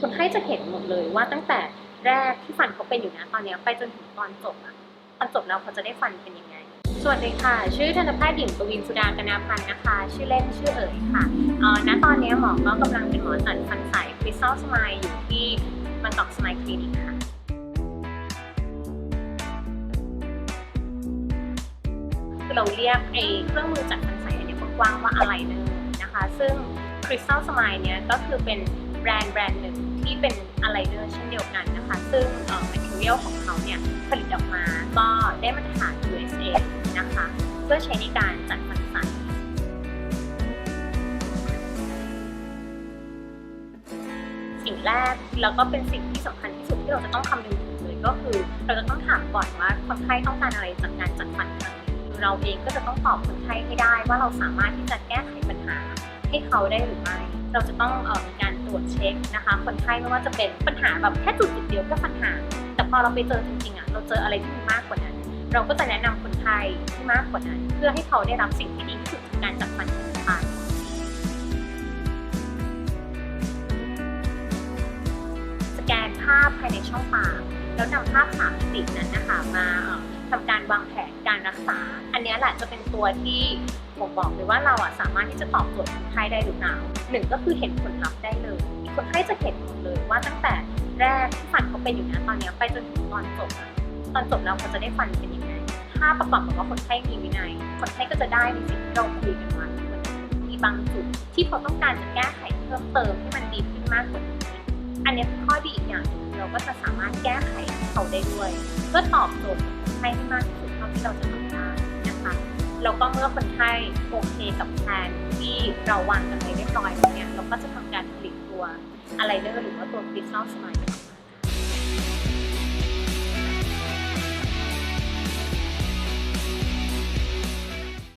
คนไข้จะเห็นหมดเลยว่าตั้งแต่แรกที่ฟันเขาเป็นอยู่นะตอนนี้ไปจนถึงตอนจบอะตอนจบแล้วเขาจะได้ฟันเป็นยังไง สวัสดีค่ะ ชื่อทันตแพทย์หญิงปวินสุดากนาพันธ์นะคะ ชื่อเล่นชื่อเอ๋ยค่ะเออณตอนนี้หมอก็กำลังเป็นหมอจัดฟันใสคริสตัลสมายอยู่ที่บางกอกสมายคลินิกค่ะคือเราเรียกไอ้เครื่องมือจัดฟันใสอันเนี้ยกว้างว่าอะไรนอร์นะคะ ซึ่ง Crystal Smile เนี่ยก็คือเป็น แบรนด์แบรนด์หนึ่งที่เป็นอะไรเนอร์เช่นเดียวกันนะคะ ซึ่งเอ่อ material ของเขาเนี่ยผลิตออกมาก็ได้มาตรฐาน USA นะคะ เพื่อใช้ในการจัดฟันสสิ่งแรกแล้วก็เป็นสิ่งที่สำคัญที่สุดที่เราจะต้องคำนึงถึงเลยก็คือเราจะต้องถามก่อนว่าคนไข้ต้องการอะไรจากการจัดฟันครั้งนี้เราเองก็จะต้องตอบคนไข้ให้ได้ว่าเราสามารถที่จะแก้ไขปัญหาให้เขาได้หรือไม่ เราจะต้องเอ่อมีการ รวจเช็คนะคะ คนไข้ไม่ว่าจะเป็นปัญหาแบบแค่จุดเดียวแค่ปัญหา แต่พอเราไปเจอจริงๆอะเราเจออะไรที่มากกว่านั้น เราก็จะแนะนำคนไข้ที่มากกว่านั้น เพื่อให้เขาได้รับสิ่งที่ดีที่สุดจากการจัดฟันของคนไข้สแกนภาพภายในช่องปากแล้วนำภาพสามมิตินั้นนะคะมาเอ่อทำการวางแผนการรักษา อันนี้แหละจะเป็นตัวที่ผมบอกเลยว่าเราอะสามารถที่จะตอบโจทย์คนไข้ได้หรือเปล่าหนึ่งก็คือเห็นผลลัพธ์ได้ จะเห็นหมดเลยว่าตั้งแต่แรกที่ฟันเขาเป็นอยู่นะตอนนี้ไปจนถึงตอนจบอะตอนจบแล้วเขาจะได้ฟันเป็นยังไงถ้าประกอบกับว่าคนไข้มีวินัยคนไข้ก็จะได้ในสิ่งที่เราคุยกันมามันมีบางจุดที่เขาต้องการจะแก้ไขเพิ่มเติมให้มันดีขึ้นมากกว่านี้อันนี้เป็นข้อดีอีกอย่างหนึ่งเราก็จะสามารถแก้ไขเขาได้ด้วยเพื่อตอบโจทย์คนไข้ให้มากที่สุดเท่าที่เราจะทำได้นะคะแล้วก็เมื่อคนไข้โอเคกับแผนที่เราวางกันไว้เรียบร้อยแล้วเนี่ยเราก็จะทำการผลิตตัว อะไรเนอร์หรือว่าตัวคริสตัลสมาย